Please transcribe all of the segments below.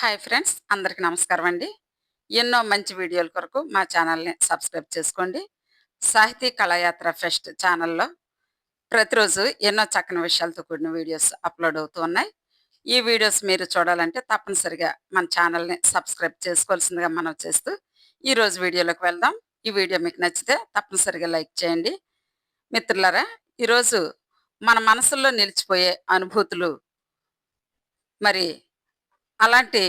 Hi friends అందరికి నమస్కారం అండి. ఎన్నో మంచి వీడియోల కొరకు మా ఛానల్ని సబ్స్క్రైబ్ చేసుకోండి. సాహితీ కళాయాత్ర ఫెస్ట్ ఛానల్లో ప్రతిరోజు ఎన్నో చక్కని విషయాలతో కూడిన వీడియోస్ అప్లోడ్ అవుతూ ఉన్నాయి. ఈ వీడియోస్ మీరు చూడాలంటే తప్పనిసరిగా మన ఛానల్ని సబ్స్క్రైబ్ చేసుకోవాల్సిందిగా మనం చేస్తూ ఈరోజు వీడియోలోకి వెళ్దాం. ఈ వీడియో మీకు నచ్చితే తప్పనిసరిగా లైక్ చేయండి. మిత్రులారా ఈరోజు మన మనసుల్లో నిలిచిపోయే అనుభూతులు మరి అలాంటి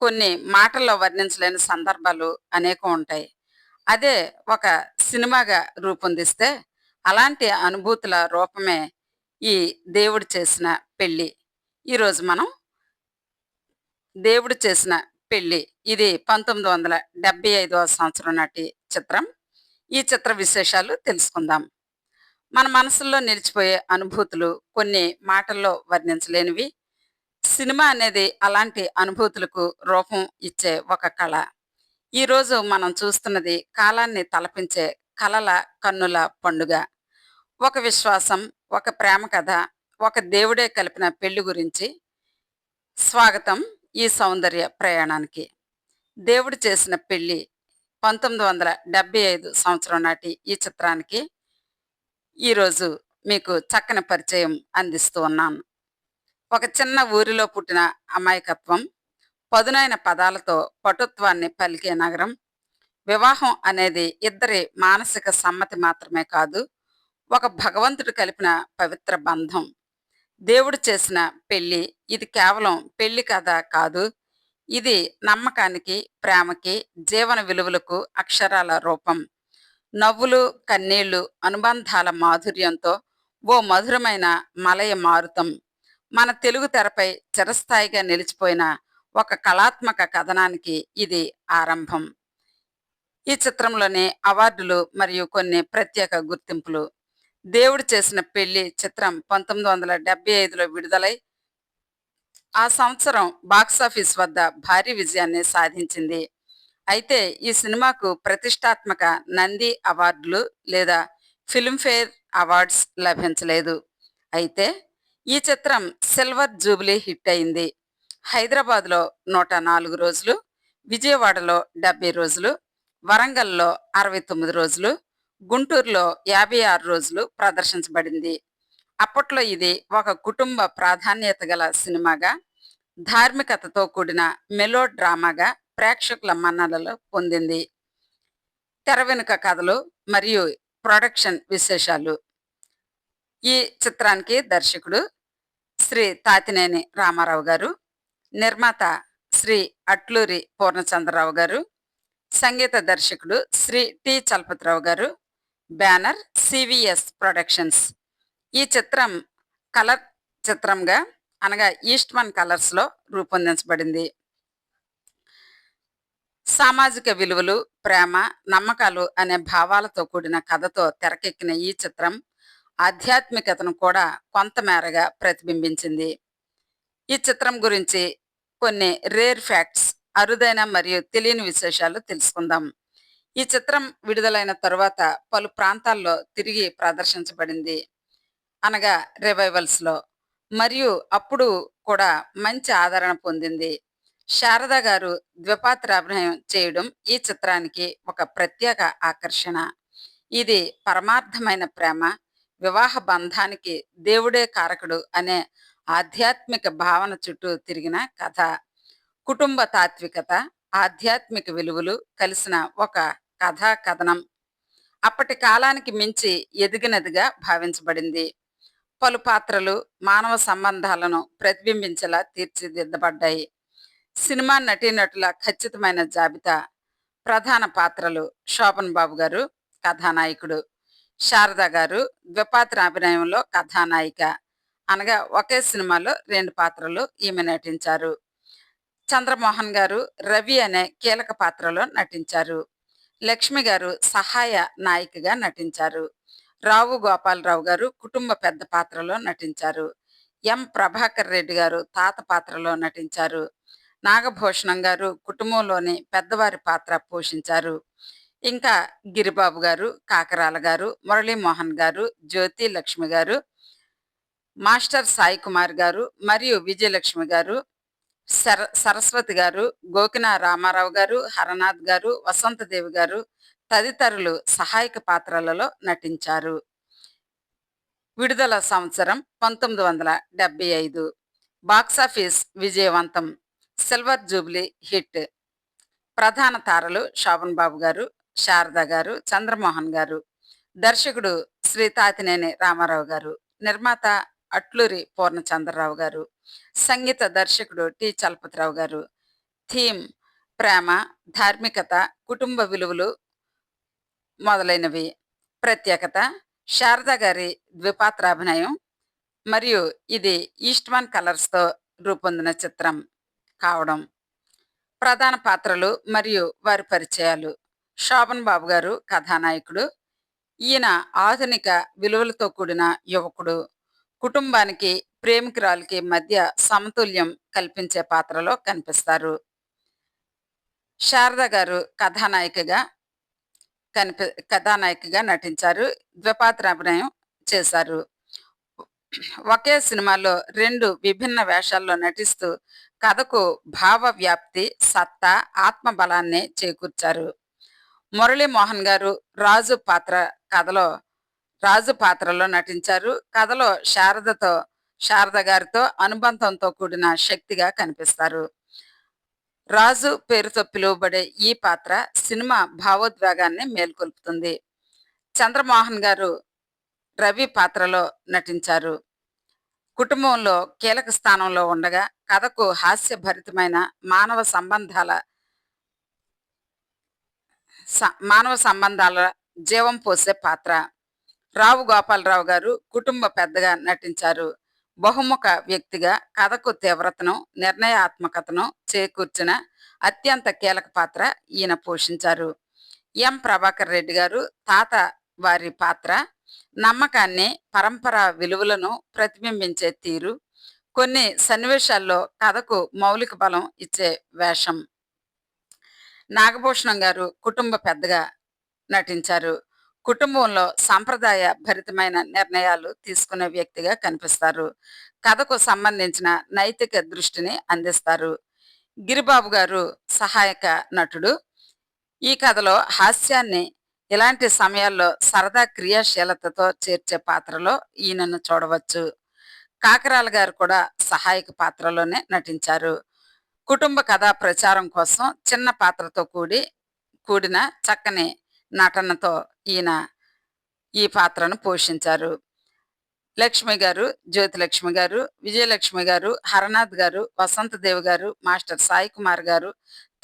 కొన్ని మాటల్లో వర్ణించలేని సందర్భాలు అనేకం ఉంటాయి. అదే ఒక సినిమాగా రూపొందిస్తే అలాంటి అనుభూతుల రూపమే ఈ దేవుడు చేసిన పెళ్ళి. ఈరోజు మనం దేవుడు చేసిన పెళ్ళి. ఇది పంతొమ్మిది వందల డెబ్బై ఐదవ సంవత్సరం నాటి చిత్రం. ఈ చిత్ర విశేషాలు తెలుసుకుందాం. మన మనసుల్లో నిలిచిపోయే అనుభూతులు కొన్ని మాటల్లో వర్ణించలేనివి. సినిమా అనేది అలాంటి అనుభూతులకు రూపం ఇచ్చే ఒక కళ. ఈరోజు మనం చూస్తున్నది కాలాన్ని తలపించే కలల కన్నుల పండుగ. ఒక విశ్వాసం ఒక ప్రేమ కథ ఒక దేవుడే కలిపిన పెళ్ళి గురించి స్వాగతం ఈ సౌందర్య ప్రయాణానికి. దేవుడు చేసిన పెళ్ళి పంతొమ్మిది వందల డెబ్బై ఐదు సంవత్సరం నాటి ఈ చిత్రానికి ఈరోజు మీకు చక్కని పరిచయం అందిస్తూ ఉన్నాను. ఒక చిన్న ఊరిలో పుట్టిన అమాయకత్వం పదునైన పదాలతో పటుత్వాన్ని పలికే నగరం వివాహం అనేది ఇద్దరి మానసిక సమ్మతి మాత్రమే కాదు ఒక భగవంతుడు కలిపిన పవిత్ర బంధం. దేవుడు చేసిన పెళ్ళి ఇది కేవలం పెళ్ళి కథ కాదు ఇది నమ్మకానికి ప్రేమకి జీవన విలువలకు అక్షరాల రూపం. నవ్వులు కన్నీళ్ళు అనుబంధాల మాధుర్యంతో ఓ మధురమైన మలయ మారుతం. మన తెలుగు తెరపై చిరస్థాయిగా నిలిచిపోయిన ఒక కళాత్మక కథనానికి ఇది ఆరంభం. ఈ చిత్రంలోని అవార్డులు మరియు కొన్ని ప్రత్యేక గుర్తింపులు. దేవుడు చేసిన పెళ్ళి చిత్రం పంతొమ్మిది వందల డెబ్బై ఐదులో విడుదలై ఆ సంవత్సరం బాక్సాఫీస్ వద్ద భారీ విజయాన్ని సాధించింది. అయితే ఈ సినిమాకు ప్రతిష్టాత్మక నంది అవార్డులు లేదా ఫిల్మ్ఫేర్ అవార్డ్స్ లభించలేదు. అయితే ఈ చిత్రం సిల్వర్ జూబ్లీ హిట్ అయింది. హైదరాబాద్లో నూట నాలుగు రోజులు విజయవాడలో డెబ్బై రోజులు వరంగల్లో అరవై తొమ్మిది రోజులు గుంటూరులో యాభై ఆరు రోజులు ప్రదర్శించబడింది. అప్పట్లో ఇది ఒక కుటుంబ ప్రాధాన్యత గల సినిమాగా ధార్మికతతో కూడిన మెలో డ్రామాగా ప్రేక్షకుల మన్ననలు పొందింది. తెర వెనుక కథలు మరియు ప్రొడక్షన్ విశేషాలు. ఈ చిత్రానికి దర్శకుడు శ్రీ తాతినేని రామారావు గారు నిర్మాత శ్రీ అట్లూరి పూర్ణచంద్రరావు గారు సంగీత దర్శకుడు శ్రీ టి చలపతిరావు గారు బ్యానర్ సివిఎస్ ప్రొడక్షన్స్. ఈ చిత్రం కలర్ చిత్రంగా అనగా ఈస్ట్ వన్ కలర్స్లో రూపొందించబడింది. సామాజిక విలువలు ప్రేమ నమ్మకాలు అనే భావాలతో కూడిన కథతో తెరకెక్కిన ఈ చిత్రం ఆధ్యాత్మికతను కూడా కొంతమేరగా ప్రతిబింబించింది. ఈ చిత్రం గురించి కొన్ని రేర్ ఫ్యాక్ట్స్ అరుదైన మరియు తెలియని విశేషాలు తెలుసుకుందాం. ఈ చిత్రం విడుదలైన తరువాత పలు ప్రాంతాల్లో తిరిగి ప్రదర్శించబడింది. అనగా రివైవల్స్లో. మరియు అప్పుడు కూడా మంచి ఆదరణ పొందింది. శారద గారు ద్విపాత్ర అభినయం చేయడం ఈ చిత్రానికి ఒక ప్రత్యేక ఆకర్షణ. ఇది పరమార్థమైన ప్రేమ వివాహ బంధానికి దేవుడే కారకుడు అనే ఆధ్యాత్మిక భావన చుట్టూ తిరిగిన కథ. కుటుంబ తాత్వికత ఆధ్యాత్మిక విలువలు కలిసిన ఒక కథా కథనం. అప్పటి కాలానికి మించి ఎదిగినదిగా భావించబడింది. పలు పాత్రలు మానవ సంబంధాలను ప్రతిబింబించేలా తీర్చిదిద్దబడ్డాయి. సినిమా నటీనటుల ఖచ్చితమైన జాబితా ప్రధాన పాత్రలు శోభన్ బాబు గారు కథానాయకుడు. శారద గారు ద్విపాత్ర అభినయంలో కథానాయిక. అనగా ఒకే సినిమాలో రెండు పాత్రలు ఈమె నటించారు. చంద్రమోహన్ గారు రవి అనే కీలక పాత్రలో నటించారు. లక్ష్మి గారు సహాయ నాయికగా నటించారు. రావు గోపాలరావు గారు కుటుంబ పెద్ద పాత్రలో నటించారు. ఎం ప్రభాకర్ రెడ్డి గారు తాత పాత్రలో నటించారు. నాగభూషణం గారు కుటుంబంలోని పెద్దవారి పాత్ర పోషించారు. ఇంకా గిరిబాబు గారు కాకరాల గారు మురళీమోహన్ గారు జ్యోతి లక్ష్మి గారు మాస్టర్ సాయి కుమార్ గారు మరియు విజయలక్ష్మి గారు సర సరస్వతి గారు గోకిన రామారావు గారు హరనాథ్ గారు వసంతదేవి గారు తదితరులు సహాయక పాత్రలలో నటించారు. విడుదల సంవత్సరం పంతొమ్మిది వందల డెబ్బై ఐదు. బాక్సాఫీస్ విజయవంతం సిల్వర్ జూబ్లీ హిట్. ప్రధాన తారలు శోభన్ బాబు గారు శారద గారు చంద్రమోహన్ గారు దర్శకుడు శ్రీ తాతినేని రామారావు గారు నిర్మాత అట్లూరి పూర్ణచంద్రరావు గారు సంగీత దర్శకుడు టి చలపతిరావు గారు థీమ్ ప్రేమ ధార్మికత కుటుంబ విలువలు మొదలైనవి. ప్రత్యేకత శారద గారి ద్విపాత్రాభినయం మరియు ఇది ఈస్ట్మన్ కలర్స్తో రూపొందిన చిత్రం కావడం. ప్రధాన పాత్రలు మరియు వారి పరిచయాలు. శోభన్ బాబు గారు కథానాయకుడు. ఈయన ఆధునిక విలువలతో కూడిన యువకుడు. కుటుంబానికి ప్రేమికురాలకి మధ్య సమతుల్యం కల్పించే పాత్రలో కనిపిస్తారు. శారద గారు కథానాయికగా కనిపి కథానాయికగా నటించారు. ద్విపాత్ర అభినయం చేశారు. ఒకే సినిమాలో రెండు విభిన్న వేషాల్లో నటిస్తూ కథకు భావ వ్యాప్తి సత్తా ఆత్మబలాన్ని చేకూర్చారు. మురళీమోహన్ గారు రాజు పాత్ర కథలో రాజు పాత్రలో నటించారు. కథలో శారదతో శారద గారితో అనుబంధంతో కూడిన శక్తిగా కనిపిస్తారు. రాజు పేరుతో పిలువబడే ఈ పాత్ర సినిమా భావోద్వేగాన్ని మేల్కొల్పుతుంది. చంద్రమోహన్ గారు రవి పాత్రలో నటించారు. కుటుంబంలో కీలక స్థానంలో ఉండగా కథకు హాస్యభరితమైన మానవ సంబంధాల మానవ సంబంధాల జీవం పోసే పాత్ర. రావు గోపాలరావు గారు కుటుంబ పెద్దగా నటించారు. బహుముఖ వ్యక్తిగా కథకు తీవ్రతను నిర్ణయాత్మకతను చేకూర్చిన అత్యంత కీలక పాత్ర ఈయన పోషించారు. ఎం. ప్రభాకర్ రెడ్డి గారు తాత వారి పాత్ర నమ్మకాన్ని పరంపర విలువలను ప్రతిబింబించే తీరు కొన్ని సన్నివేశాల్లో కథకు మౌలిక బలం ఇచ్చే వేషం. నాగభూషణం గారు కుటుంబ పెద్దగా నటించారు. కుటుంబంలో సాంప్రదాయ భరితమైన నిర్ణయాలు తీసుకునే వ్యక్తిగా కనిపిస్తారు. కథకు సంబంధించిన నైతిక దృష్టిని అందిస్తారు. గిరిబాబు గారు సహాయక నటుడు. ఈ కథలో హాస్యాన్ని ఇలాంటి సమయాల్లో సరదా క్రియాశీలతతో చేర్చే పాత్రలో ఈయనను చూడవచ్చు. కాకరాల గారు కూడా సహాయక పాత్రలోనే నటించారు. కుటుంబ కథా ప్రచారం కోసం చిన్న పాత్రతో కూడి కూడిన చక్కని నటనతో ఈయన ఈ పాత్రను పోషించారు. లక్ష్మి గారు జ్యోతిలక్ష్మి గారు విజయలక్ష్మి గారు హరనాథ్ గారు వసంతదేవ్ గారు మాస్టర్ సాయి కుమార్ గారు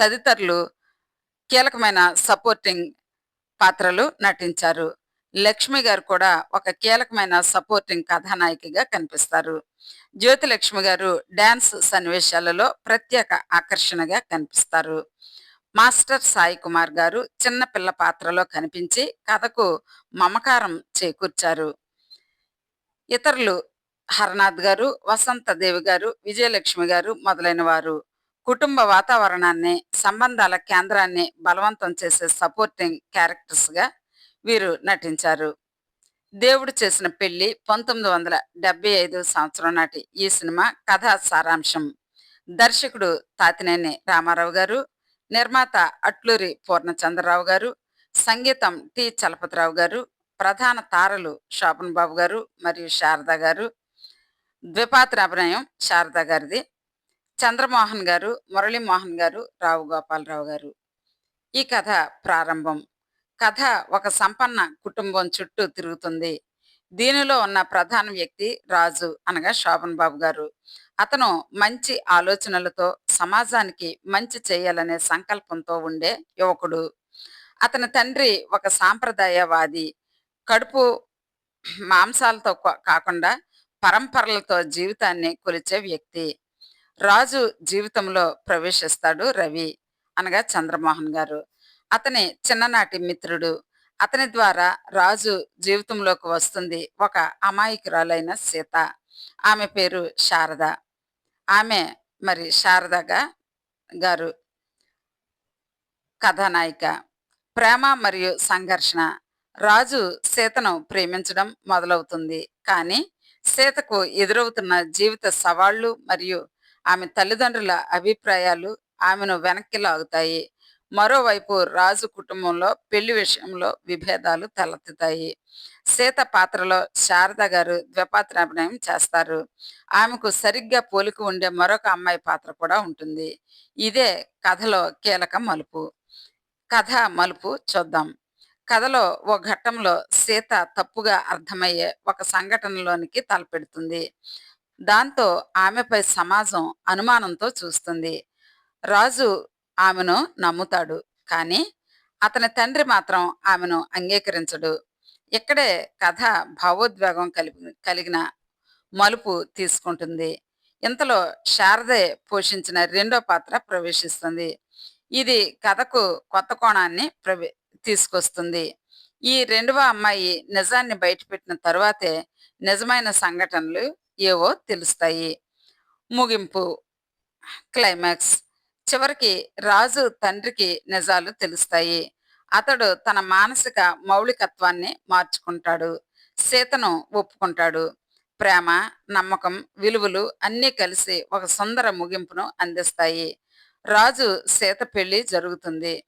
తదితరులు కీలకమైన సపోర్టింగ్ పాత్రలు నటించారు. లక్ష్మి గారు కూడా ఒక కీలకమైన సపోర్టింగ్ కథానాయికగా కనిపిస్తారు. జ్యోతిలక్ష్మి గారు డ్యాన్స్ సన్నివేశాలలో ప్రత్యేక ఆకర్షణగా కనిపిస్తారు. మాస్టర్ సాయి కుమార్ గారు చిన్నపిల్ల పాత్రలో కనిపించి కథకు మమకారం చేకూర్చారు. ఇతరులు హరనాథ్ గారు వసంత దేవి గారు విజయలక్ష్మి గారు మొదలైన వారు కుటుంబ వాతావరణాన్ని సంబంధాల కేంద్రాన్ని బలవంతం చేసే సపోర్టింగ్ క్యారెక్టర్స్గా వీరు నటించారు. దేవుడు చేసిన పెళ్ళి పంతొమ్మిది వందల డెబ్బై ఐదు సంవత్సరం నాటి ఈ సినిమా కథా సారాంశం. దర్శకుడు తాతినేని రామారావు గారు నిర్మాత అట్లూరి పూర్ణచంద్రరావు గారు సంగీతం టి చలపతిరావు గారు ప్రధాన తారలు శోభన్ బాబు గారు మరియు శారద గారు ద్విపాత్ర అభినయం శారద గారిది చంద్రమోహన్ గారు మురళీమోహన్ గారు రావు గోపాలరావు గారు. ఈ కథ ప్రారంభం. కథ ఒక సంపన్న కుటుంబం చుట్టూ తిరుగుతుంది. దీనిలో ఉన్న ప్రధాన వ్యక్తి రాజు అనగా శోభన్ బాబు గారు. అతను మంచి ఆలోచనలతో సమాజానికి మంచి చేయాలనే సంకల్పంతో ఉండే యువకుడు. అతని తండ్రి ఒక సాంప్రదాయవాది. కడుపు మాంసాలతో కాకుండా పరంపరలతో జీవితాన్ని కొలిచే వ్యక్తి. రాజు జీవితంలో ప్రవేశిస్తాడు రవి అనగా చంద్రమోహన్ గారు. అతని చిన్ననాటి మిత్రుడు. అతని ద్వారా రాజు జీవితంలోకి వస్తుంది. ఒక అమాయకురాలైన సీత. ఆమె పేరు శారద. ఆమె మరి శారదగా గారు కథానాయిక. ప్రేమ మరియు సంఘర్షణ. రాజు సీతను ప్రేమించడం మొదలవుతుంది. కానీ సీతకు ఎదురవుతున్న జీవిత సవాళ్ళు మరియు ఆమె తల్లిదండ్రుల అభిప్రాయాలు ఆమెను వెనక్కి లాగుతాయి. మరోవైపు రాజు కుటుంబంలో పెళ్ళి విషయంలో విభేదాలు తలెత్తుతాయి. సీత పాత్రలో శారద గారు ద్విపాత్ర అభినయం చేస్తారు. ఆమెకు సరిగ్గా పోలిక ఉండే మరొక అమ్మాయి పాత్ర కూడా ఉంటుంది. ఇదే కథలో కీలక మలుపు. కథ మలుపు చూద్దాం. కథలో ఓ ఘట్టంలో సీత తప్పుగా అర్థమయ్యే ఒక సంఘటనలోనికి తలపెడుతుంది. దాంతో ఆమెపై సమాజం అనుమానంతో చూస్తుంది. రాజు ఆమెను నమ్ముతాడు. కానీ అతని తండ్రి మాత్రం ఆమెను అంగీకరించడు. ఇక్కడే కథ భావోద్వేగం కలిపి కలిగిన మలుపు తీసుకుంటుంది. ఇంతలో శారదే పోషించిన రెండో పాత్ర ప్రవేశిస్తుంది. ఇది కథకు కొత్త కోణాన్ని ప్రవే తీసుకొస్తుంది. ఈ రెండవ అమ్మాయి నిజాన్ని బయటపెట్టిన తరువాతే నిజమైన సంఘటనలు ఏవో తెలుస్తాయి. ముగింపు. క్లైమాక్స్. చివరికి రాజు తండ్రికి నిజాలు తెలుస్తాయి. అతడు తన మానసిక మౌలికత్వాన్ని మార్చుకుంటాడు. సీతను ఒప్పుకుంటాడు. ప్రేమ నమ్మకం విలువలు అన్నీ కలిసి ఒక సుందర ముగింపును అందిస్తాయి. రాజు సీత పెళ్ళి జరుగుతుంది.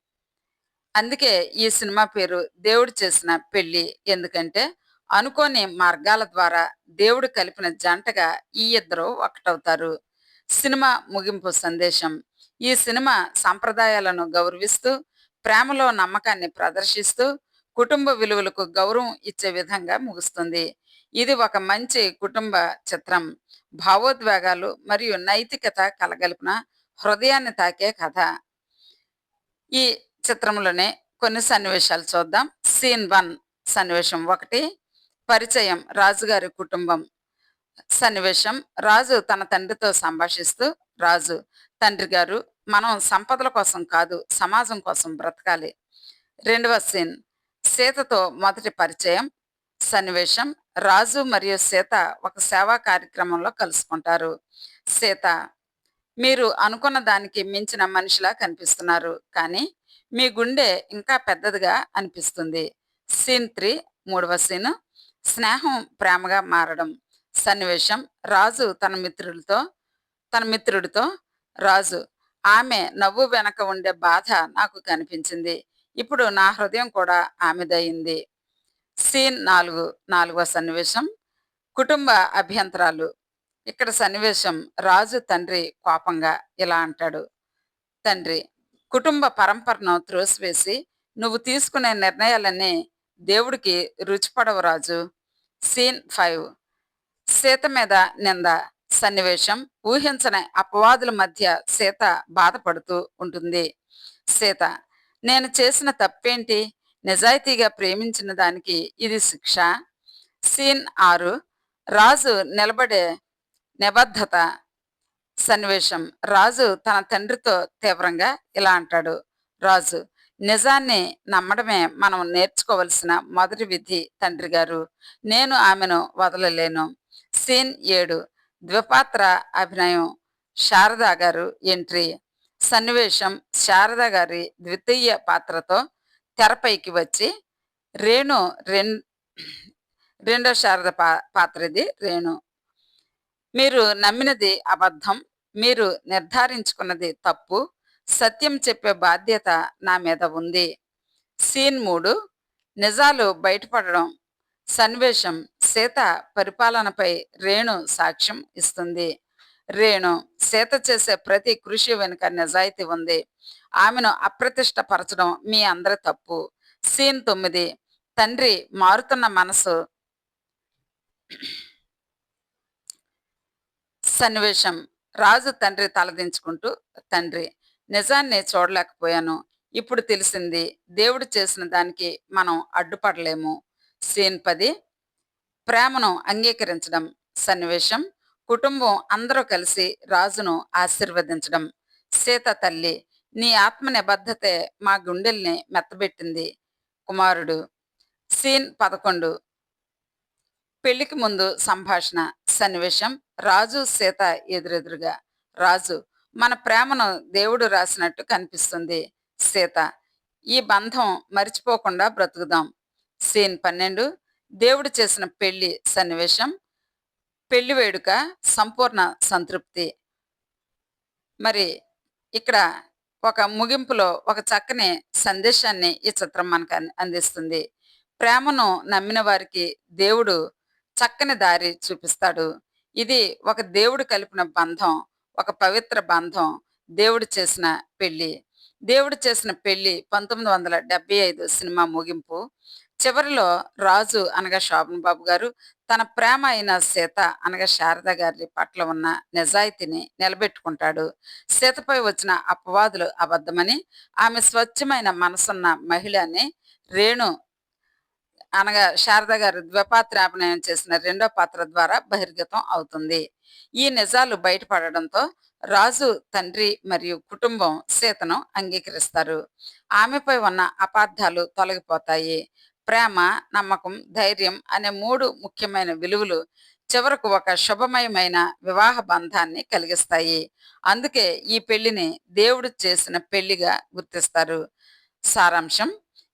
అందుకే ఈ సినిమా పేరు దేవుడు చేసిన పెళ్ళి ఎందుకంటే అనుకోని మార్గాల ద్వారా దేవుడు కలిపిన జంటగా ఈ ఇద్దరు ఒకటవుతారు. సినిమా ముగింపు సందేశం. ఈ సినిమా సంప్రదాయాలను గౌరవిస్తూ ప్రేమలో నమ్మకాన్ని ప్రదర్శిస్తూ కుటుంబ విలువలకు గౌరవం ఇచ్చే విధంగా ముగుస్తుంది. ఇది ఒక మంచి కుటుంబ చిత్రం. భావోద్వేగాలు మరియు నైతికత కలగలిపిన హృదయాన్ని తాకే కథ. ఈ చిత్రంలోనే కొన్ని సన్నివేశాలు చూద్దాం. సీన్ వన్ సన్నివేశం ఒకటి. పరిచయం రాజుగారి కుటుంబం. సన్నివేశం రాజు తన తండ్రితో సంభాషిస్తూ రాజు. తండ్రి గారు మనం సంపదల కోసం కాదు సమాజం కోసం బ్రతకాలి. రెండవ సీన్. సీతతో మొదటి పరిచయం సన్నివేశం. రాజు మరియు సీత ఒక సేవా కార్యక్రమంలో కలుసుకుంటారు. సీత మీరు అనుకున్న దానికి మించిన మనిషిలా కనిపిస్తున్నారు కానీ మీ గుండె ఇంకా పెద్దదిగా అనిపిస్తుంది. సీన్ త్రీ మూడవ సీన్. స్నేహం ప్రేమగా మారడం. సన్నివేశం. రాజు తన మిత్రులతో తన మిత్రుడితో రాజు ఆమె నవ్వు వెనక ఉండే బాధ నాకు కనిపించింది. ఇప్పుడు నా హృదయం కూడా ఆమెదయింది. సీన్ నాలుగు నాలుగవ సన్నివేశం. కుటుంబ అభ్యంతరాలు. ఇక్కడ సన్నివేశం రాజు తండ్రి కోపంగా ఇలా అంటాడు. తండ్రి కుటుంబ పరంపరను త్రోసివేసి నువ్వు తీసుకునే నిర్ణయాలన్నీ దేవుడికి రుచిపడవు రాజు. సీన్ ఫైవ్ సీత మీద నింద. సన్నివేశం ఊహించని అపవాదుల మధ్య సీత బాధపడుతూ ఉంటుంది. సీత నేను చేసిన తప్పేంటి? నిజాయితీగా ప్రేమించిన దానికి ఇది శిక్ష? సీన్ ఆరు రాజు నిలబడే నిబద్ధత. సన్నివేశం రాజు తన తండ్రితో తీవ్రంగా ఇలా అంటాడు. రాజు నిజాన్ని నమ్మడమే మనం నేర్చుకోవలసిన మొదటి విధి తండ్రి గారు. నేను ఆమెను వదలలేను. సీన్ ఏడు ద్విపాత్ర అభినయం శారదా గారు ఎంట్రీ. సన్నివేశం శారద గారి ద్వితీయ పాత్రతో తెరపైకి వచ్చి రేణు రెం రెండో శారద పా పాత్ర ఇది రేణు. మీరు నమ్మినది అబద్ధం మీరు నిర్ధారించుకున్నది తప్పు సత్యం చెప్పే బాధ్యత నా మీద ఉంది. సీన్ మూడు నిజాలు బయటపడడం. సన్నివేశం సీత పరిపాలనపై రేణు సాక్ష్యం ఇస్తుంది. రేణు సీత చేసే ప్రతి కృషి వెనుక నిజాయితీ ఉంది. ఆమెను అప్రతిష్టపరచడం మీ అందరి తప్పు. సీన్ తొమ్మిది తండ్రి మారుతున్న మనసు. సన్నివేశం రాజు తండ్రి తలదించుకుంటూ తండ్రి నిజాన్ని చూడలేకపోయాను. ఇప్పుడు తెలిసింది దేవుడు చేసిన దానికి మనం అడ్డుపడలేము. సీన్ పది ప్రేమను అంగీకరించడం సన్నివేశం కుటుంబం అందరూ కలిసి రాజును ఆశీర్వదించడం. సీత తల్లి నీ ఆత్మ నిబద్ధతే మా గుండెల్ని మెత్తబెట్టింది. కుమారుడు సీన్ పదకొండు. పెళ్ళికి ముందు సంభాషణ సన్నివేశం రాజు సీత ఎదురెదురుగా. రాజు మన ప్రేమను దేవుడు రాసినట్టు కనిపిస్తుంది. సీత ఈ బంధం మరిచిపోకుండా బ్రతుకుదాం. సీన్ పన్నెండు. దేవుడు చేసిన పెళ్ళి సన్నివేశం పెళ్ళి వేడుక సంపూర్ణ సంతృప్తి. మరి ఇక్కడ ఒక ముగింపులో ఒక చక్కని సందేశాన్ని ఈ చిత్రం మనకు అందిస్తుంది. ప్రేమను నమ్మిన వారికి దేవుడు చక్కని దారి చూపిస్తాడు. ఇది ఒక దేవుడు కలిపిన బంధం ఒక పవిత్ర బంధం దేవుడు చేసిన పెళ్ళి. దేవుడు చేసిన పెళ్ళి పంతొమ్మిది వందల డెబ్బై ఐదు సినిమా ముగింపు. చివరిలో రాజు అనగా శోభన్ బాబు గారు తన ప్రేమ అయిన సీత అనగా శారద గారి పట్ల ఉన్న నిజాయితీని నిలబెట్టుకుంటాడు. సీతపై వచ్చిన అపవాదులు అబద్ధమని ఆమె స్వచ్ఛమైన మనసున్న మహిళ అని రేణు అనగా శారద గారు ద్విపాత్రాభినయం చేసిన రెండో పాత్ర ద్వారా బహిర్గతం అవుతుంది. ఈ నిజాలు బయటపడడంతో రాజు తండ్రి మరియు కుటుంబం సీతను అంగీకరిస్తారు. ఆమెపై ఉన్న అపార్థాలు తొలగిపోతాయి. ప్రేమ నమ్మకం ధైర్యం అనే మూడు ముఖ్యమైన విలువలు చివరకు ఒక శుభమయమైన వివాహ బంధాన్ని కలిగిస్తాయి. అందుకే ఈ పెళ్ళిని దేవుడు చేసిన పెళ్ళిగా గుర్తిస్తారు. సారాంశం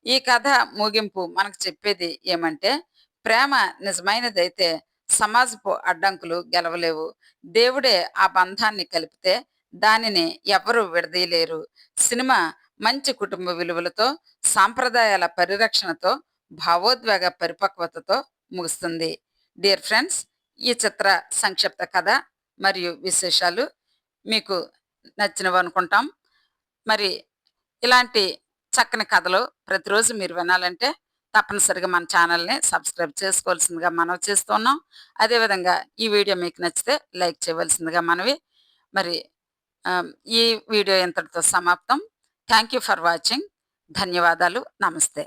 ఈ కథ ముగింపు మనకు చెప్పేది ఏమంటే ప్రేమ నిజమైనదైతే సమాజపు అడ్డంకులు గెలవలేవు. దేవుడే ఆ బంధాన్ని కలిపితే దానిని ఎవరూ విడదీయలేరు. సినిమా మంచి కుటుంబ విలువలతో సాంప్రదాయాల పరిరక్షణతో భావోద్వేగ పరిపక్వతతో ముగుస్తుంది. డియర్ ఫ్రెండ్స్ ఈ చిత్ర సంక్షిప్త కథ మరియు విశేషాలు మీకు నచ్చినవి అనుకుంటాం. మరి ఇలాంటి చక్కని కథలు ప్రతిరోజు మీరు వినాలంటే తప్పనిసరిగా మన ఛానల్ని సబ్స్క్రైబ్ చేసుకోవాల్సిందిగా మనం చేస్తున్నాం అదేవిధంగా ఈ వీడియో మీకు నచ్చితే లైక్ చేయవలసిందిగా మనవి. మరి ఈ వీడియో ఇంతటితో సమాప్తం. థ్యాంక్ యూ ఫర్ వాచింగ్ ధన్యవాదాలు. నమస్తే.